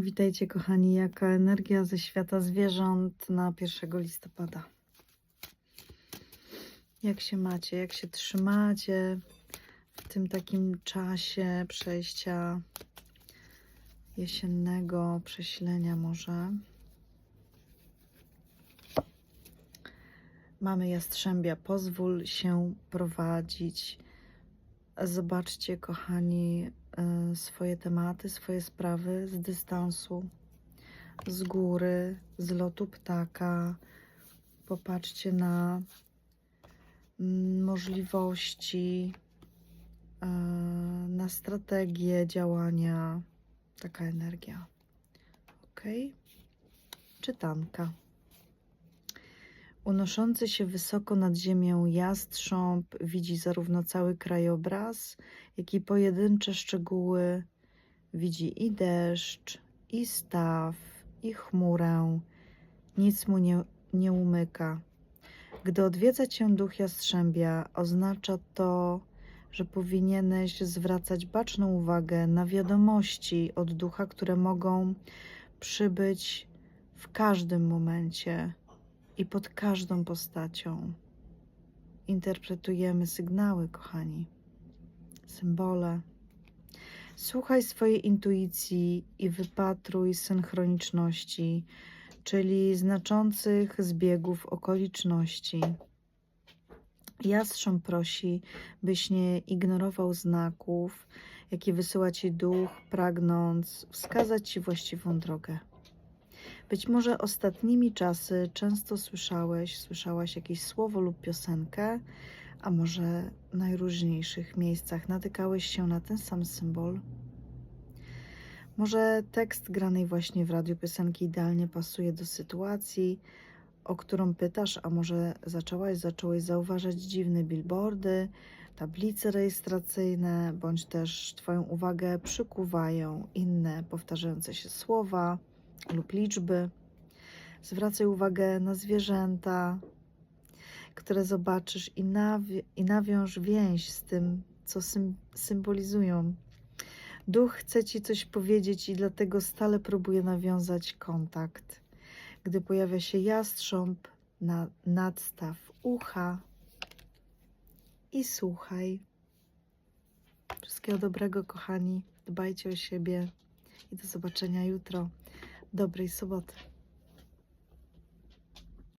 Witajcie kochani, jaka energia ze świata zwierząt na 1 listopada. Jak się macie, jak się trzymacie w tym takim czasie przejścia jesiennego, przesilenia może. Mamy jastrzębia, pozwól się prowadzić. Zobaczcie, kochani, swoje tematy, swoje sprawy z dystansu, z góry, z lotu ptaka. Popatrzcie na mm, możliwości, y, na strategię działania. Taka energia. Ok? Czytanka. Unoszący się wysoko nad ziemią jastrząb widzi zarówno cały krajobraz, jak i pojedyncze szczegóły. Widzi i deszcz, i staw, i chmurę. Nic mu nie, nie umyka. Gdy odwiedza cię duch jastrzębia, oznacza to, że powinieneś zwracać baczną uwagę na wiadomości od ducha, które mogą przybyć w każdym momencie i pod każdą postacią. Interpretujemy sygnały, kochani, symbole. Słuchaj swojej intuicji i wypatruj synchroniczności, czyli znaczących zbiegów okoliczności. Jastrząb prosi, byś nie ignorował znaków, jakie wysyła ci duch, pragnąc wskazać ci właściwą drogę. Być może ostatnimi czasy często słyszałeś, słyszałaś jakieś słowo lub piosenkę, a może w najróżniejszych miejscach natykałeś się na ten sam symbol. Może tekst granej właśnie w radiu piosenki idealnie pasuje do sytuacji, o którą pytasz, a może zaczęłaś, zacząłeś zauważać dziwne billboardy, tablice rejestracyjne, bądź też Twoją uwagę przykuwają inne powtarzające się słowa lub liczby. Zwracaj uwagę na zwierzęta, które zobaczysz i, nawi- i nawiąż więź z tym, co sym- symbolizują. Duch chce ci coś powiedzieć i dlatego stale próbuje nawiązać kontakt. Gdy pojawia się jastrząb, na, nadstaw ucha i słuchaj. Wszystkiego dobrego, kochani. Dbajcie o siebie i do zobaczenia jutro. Dobrej soboty.